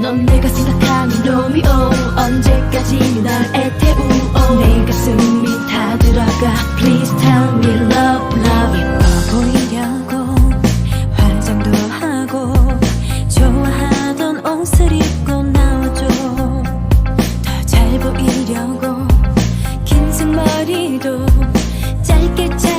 넌 내가 생각한 로미오. 언제까지 날 애태우오. 내 가슴이 다 들어가. Please tell me love love. 예뻐 보이려고 화장도 하고 좋아하던 옷을 입고 나와줘. 더 잘 보이려고 긴 생머리도 짧게 짧게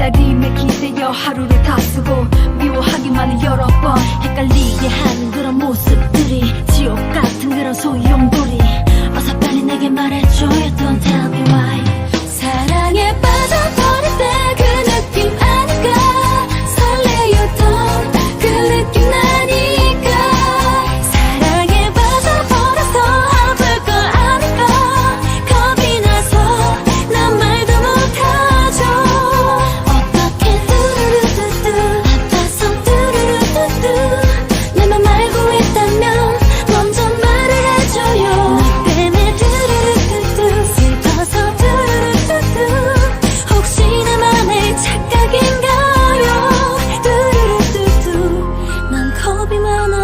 기다림에 기대어 하루를 다 쓰고 미워하기만을 여러 번 헷갈리게 하는 그런 모습들. around